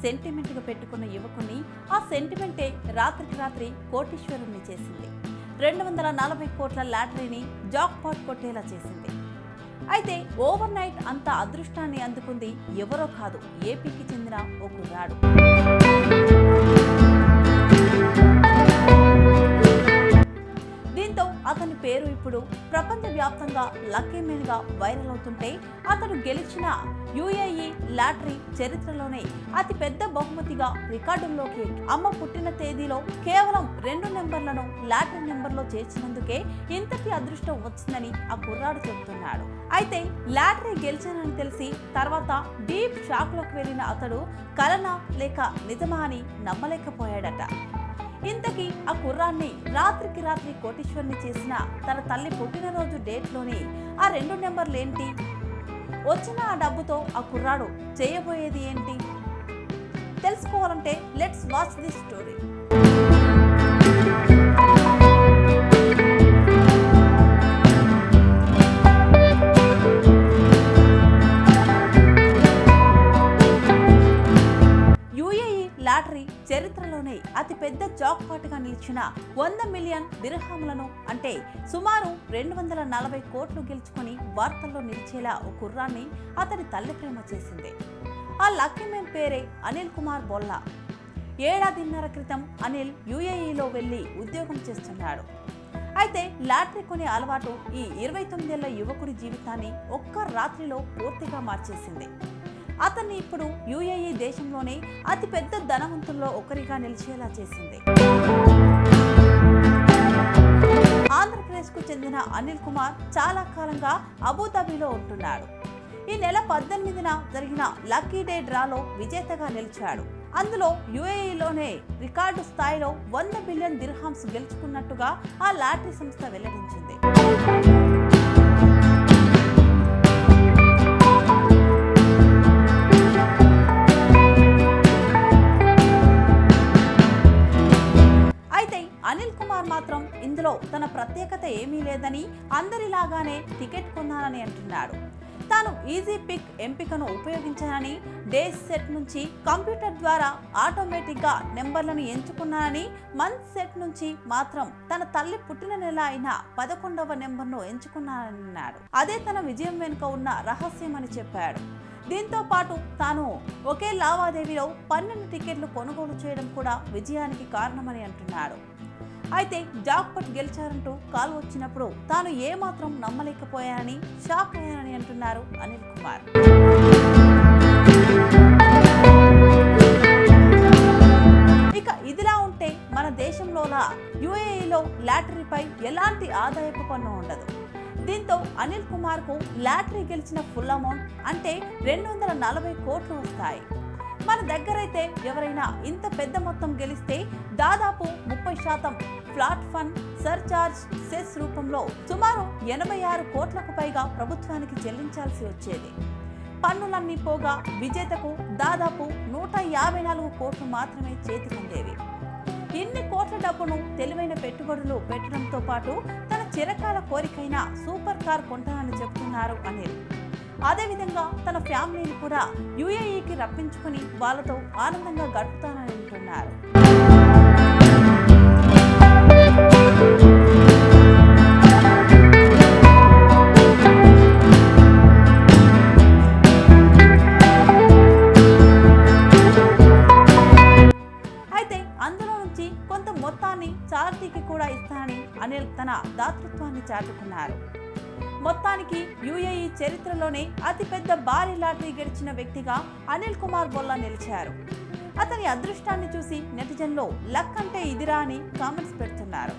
సెంటిమెంట్గా పెట్టుకున్న యువకుని ఆ సెంటిమెంటే రాత్రికి రాత్రి కోటీశ్వరుణ్ణి చేసింది. రెండు వందల నలభై కోట్ల లాటరీని జాక్పాట్ కొట్టేలా చేసింది. అయితే ఓవర్ నైట్ అంత అదృష్టాన్ని అందుకుంది ఎవరో కాదు ఏపీకి చెందిన ఓ కుర్రాడు. ఇప్పుడు ప్రపంచవ్యాప్తంగా లక్కీ మెన్గా వైరల్ అవుతుంటే అతను గెలిచిన యుఏఈ లాటరీ చరిత్రలోనే అతి పెద్ద బహుమతిగా రికార్డుల్లోకి అమ్మ పుట్టిన తేదీలో కేవలం రెండు నెంబర్లను లాటరీ నెంబర్లో చేర్చినందుకే ఇంతటి అదృష్టం వచ్చిందని ఆ కుర్రాడు చెబుతున్నాడు. అయితే లాటరీ గెలిచానని తెలిసి తర్వాత డీప్ షాక్లోకి వెళ్ళిన అతడు కలనా లేక నిజమా అని నమ్మలేకపోయాడట. ఇంతకీ ఆ కుర్రాన్ని రాత్రికి రాత్రి కోటీశ్వరుని చేసిన తన తల్లి పుట్టినరోజు డేట్లోని ఆ రెండు నెంబర్లు ఏంటి? వచ్చిన ఆ డబ్బుతో ఆ కుర్రాడు చేయబోయేది ఏంటి? తెలుసుకోవాలంటే లెట్స్ వాచ్ దిస్ స్టోరీ అతిపెద్ద అతి పెద్ద జాక్పాట్గా నిలిచిన వంద మిలియన్ దిర్హాములను అంటే సుమారు రెండు వందల నలభై కోట్లు గెలుచుకొని వార్తల్లో నిలిచేలా ఓ కుర్రాన్ని అతడి తల్లి ప్రేమ చేసింది. ఆ లక్కీ మెన్ పేరే అనిల్ కుమార్ బొల్లా. ఏడాదిన్నర క్రితం అనిల్ యుఏఈలో వెళ్ళి ఉద్యోగం చేస్తున్నాడు. అయితే లాటరీ కొనే అలవాటు ఈ ఇరవై తొమ్మిదేళ్ళ యువకుడి జీవితాన్ని ఒక్క రాత్రిలో పూర్తిగా మార్చేసింది. అతన్ని ఇప్పుడు యుఏఈ దేశంలోనే అతిపెద్ద ధనవంతుల్లో ఒకరిగా నిలిచేలా చేసింది. ఆంధ్రప్రదేశ్కు చెందిన అనిల్ కుమార్ చాలా కాలంగా అబుదాబిలో ఉంటున్నాడు. ఈ నెల పద్దెనిమిదిన జరిగిన లక్కీ డే డ్రాలో విజేతగా నిలిచాడు. అందులో యుఏఈలోనే రికార్డు స్థాయిలో వంద బిలియన్ దిర్హామ్స్ గెలుచుకున్నట్టుగా ఆ లాటరీ సంస్థ వెల్లడించింది. మాత్రం ఇందులో తన ప్రత్యేకత ఏమీ లేదని అందరిలాగానే టికెట్ కొన్నానని అంటున్నాడు. తాను ఈజీ పిక్ ఎంపికను ఉపయోగించానని డేస్ సెట్ నుంచి కంప్యూటర్ ద్వారా ఆటోమేటిక్గా నెంబర్లను ఎంచుకున్నానని మంత్ సెట్ నుంచి మాత్రం తన తల్లి పుట్టిన నెల అయిన పదకొండవ నెంబర్ను ఎంచుకున్నానని అన్నాడు అదే తన విజయం వెనుక ఉన్న రహస్యం అని చెప్పాడు. దీంతో పాటు తాను ఒకే లావాదేవీలో పన్నెండు టికెట్లు కొనుగోలు చేయడం కూడా విజయానికి కారణమని అంటున్నాడు. అయితే జాక్పట్ గెలిచారంటూ కాల్ వచ్చినప్పుడు తాను ఏమాత్రం నమ్మలేకపోయానని షాక్ అయ్యానని అంటున్నారు అనిల్ కుమార్. ఇక ఇదిలా ఉంటే మన దేశంలోలా యుఏఈలో లాటరీపై ఎలాంటి ఆదాయపు పన్ను ఉండదు. దీంతో అనిల్ కుమార్కు లాటరీ గెలిచిన ఫుల్ అమౌంట్ అంటే రెండు వందల నలభై కోట్లు వస్తాయి. మన దగ్గరైతే ఎవరైనా ఇంత పెద్ద మొత్తం గెలిస్తే దాదాపు ముప్పై శాతం ఫ్లాట్ ఫండ్ సర్చార్జ్ సెస్ రూపంలో సుమారు ఎనభై ఆరు కోట్లకు పైగా ప్రభుత్వానికి చెల్లించాల్సి వచ్చేది. పన్నులన్నీ పోగా విజేతకు దాదాపు నూట యాభై నాలుగు కోట్లు మాత్రమే చేతికుండేవి ఇన్ని కోట్ల డబ్బును తెలివైన పెట్టుబడులు పెట్టడంతో పాటు తన చిరకాల కోరికైన సూపర్ కార్ కొంటానని చెబుతున్నారు అనేది అదేవిధంగా తన ఫ్యామిలీని కూడా యుఏఈకి రప్పించుకుని వాళ్ళతో ఆనందంగా గడుపుతానని అంటున్నారు. అయితే అందులో నుంచి కొంత మొత్తాన్ని చారిటీకి కూడా ఇస్తానని అనిల్ తన దాతృత్వాన్ని చాటుకున్నారు. మొత్తానికి యుఏఈ చరిత్రలోనే అతిపెద్ద భారీ లాటరీ గెలిచిన వ్యక్తిగా అనిల్ కుమార్ బొల్లా నిలిచారు. అతని అదృష్టాన్ని చూసి నెటిజన్లో లక్ అంటే ఇదిరా అని కామెంట్స్ పెడుతున్నారు.